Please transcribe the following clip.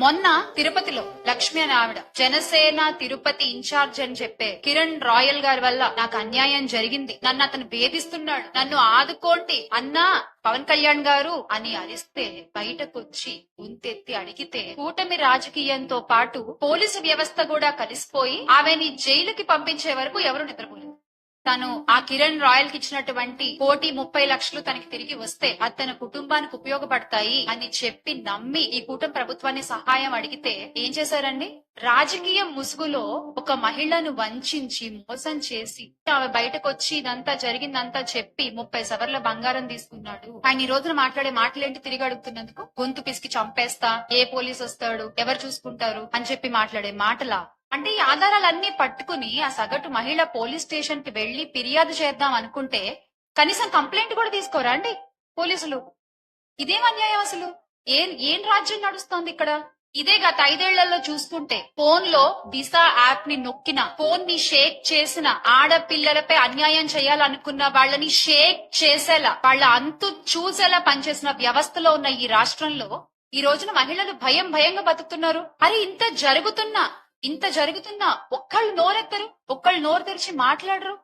మొన్న తిరుపతిలో లక్ష్మి అని ఆవిడ జనసేన తిరుపతి ఇన్ఛార్జ్ అని చెప్పే కిరణ్ రాయల్ గారి వల్ల నాకు అన్యాయం జరిగింది. నన్ను అతను వేధిస్తున్నాడు. నన్ను ఆదుకోండి అన్నా పవన్ కళ్యాణ్ గారు అని అరిస్తే బయటకొచ్చి గుంతెత్తి అడిగితే కూటమి రాజకీయంతో పాటు పోలీసు వ్యవస్థ కూడా కలిసిపోయి ఆమెని జైలుకి పంపించే వరకు ఎవరు నిద్రపోలేదు తను ఆ కిరణ్ రాయల్కి ఇచ్చినటువంటి కోటి ముప్పై లక్షలు తనకి తిరిగి వస్తే అది తన కుటుంబానికి ఉపయోగపడతాయి అని చెప్పి నమ్మి ఈ కూటమి ప్రభుత్వాన్ని సహాయం అడిగితే ఏం చేశారండి? రాజకీయ ముసుగులో ఒక మహిళను వంచించి మోసం చేసి ఆమె బయటకు వచ్చి ఇదంతా జరిగిందంతా చెప్పి ముప్పై సవర్ల బంగారం తీసుకున్నాడు. ఆయన ఈ రోజున మాట్లాడే మాటలేంటి తిరిగి అడుగుతున్నందుకు? గొంతు పిసికి చంపేస్తా ఏ పోలీస్ వస్తాడు ఎవరు చూసుకుంటారు అని చెప్పి మాట్లాడే మాటలా అంటే ఈ ఆధారాలన్నీ పట్టుకుని ఆ సగటు మహిళ పోలీస్ స్టేషన్కి వెళ్ళి ఫిర్యాదు చేద్దాం అనుకుంటే కనీసం కంప్లైంట్ కూడా తీసుకోరా అండి పోలీసులు? ఇదేం అన్యాయం అసలు? ఏం ఏం రాజ్యం నడుస్తోంది ఇక్కడ? ఇదే గత ఐదేళ్ళలో చూసుకుంటే ఫోన్లో దిశ యాప్ని నొక్కిన ఫోన్ని షేక్ చేసిన ఆడపిల్లలపై అన్యాయం చేయాలనుకున్న వాళ్ళని షేక్ చేసేలా వాళ్ళ అంతు చూసేలా పనిచేసిన వ్యవస్థలో ఉన్న ఈ రాష్ట్రంలో ఈ రోజున మహిళలు భయం భయంగా బతుకుతున్నారు. అరే ఇంత జరుగుతున్నా ఇంత జరుగుతున్నా ఒక్కళ్ళు నోరెత్తరు ఒక్కళ్ళు నోరు తెరిచి మాట్లాడరు.